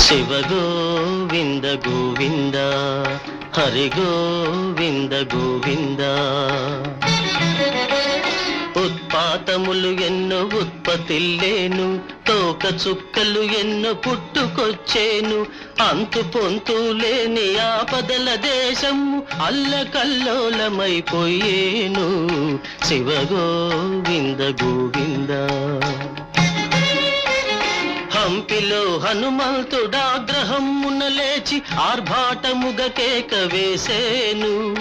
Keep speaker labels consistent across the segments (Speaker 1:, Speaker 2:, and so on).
Speaker 1: శివ గోవింద గోవింద హరి గోవింద గోవింద. ఉత్పాతములు ఎన్నో ఉత్పత్తి లేను తోక చుక్కలు ఎన్నో పుట్టుకొచ్చేను. అంతు పొంతు లేని ఆపదల దేశము అల్లకల్లోలమైపోయేను. శివ గోవింద గోవింద. హంపిలో హనుమంతుడాగ్రహమున లేచి ఆర్భాటముగ కేక వేసేను.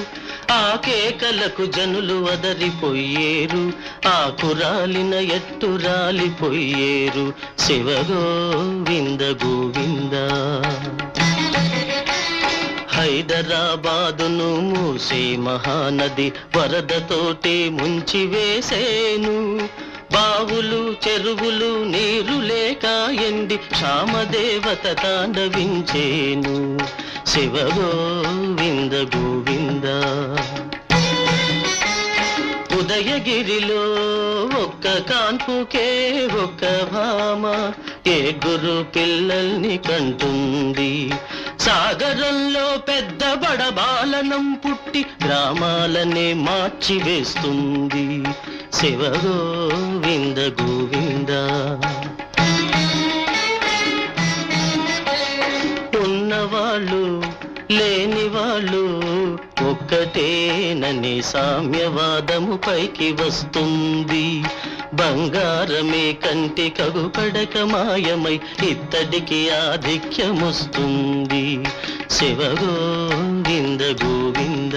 Speaker 1: ఆ కేకలకు జనులు వదరిపోయేరు ఆ కురాలిన ఎత్తు రాలిపోయేరు. శివ గోవింద గోవింద. హైదరాబాదును మూసే మహానది వరదతోటి ముంచి వేసేను. బావులు చెరువులు నీరు లేక ఎండి క్షామదేవత తాండవించేను. శివగోవింద గోవింద గోవింద ఉదయగిరిలో ఒక్క కాన్పుకే ఒక్క భామ ఏ గురు పిల్లల్ని కంటుంది. సాగరంలో పెద్ద బడబాలనం పుట్టి గ్రామాలనే మార్చి వేస్తుంది శివ గోవింద గోవింద లేని వాళ్ళు ఒక్కటేనని సామ్యవాదము పైకి వస్తుంది. బంగారమే కంటి కగుపడక మాయమై ఇత్తడికి ఆధిక్యమొస్తుంది. శివ గోవింద గోవింద.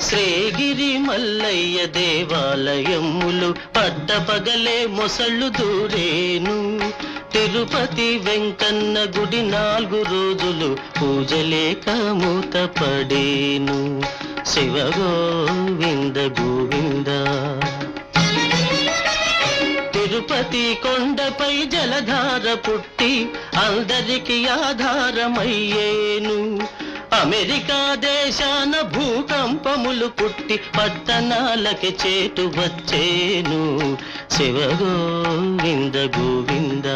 Speaker 1: శ్రీగిరి మల్లయ్య దేవాలయములు పట్టపగలే మొసళ్ళు దూరేను. తిరుపతి వెంకన్న గుడి నాలుగు రోజులు పూజలేక మూతపడేను. శివ గోవింద గోవింద. తిరుపతి కొండపై జలధార పుట్టి అందరికి ఆధారమయ్యేను. అమెరికా దేశాన భూకంపములు పుట్టి పట్టణాలకి చేటు వచ్చేను. శివ గోవింద గోవింద.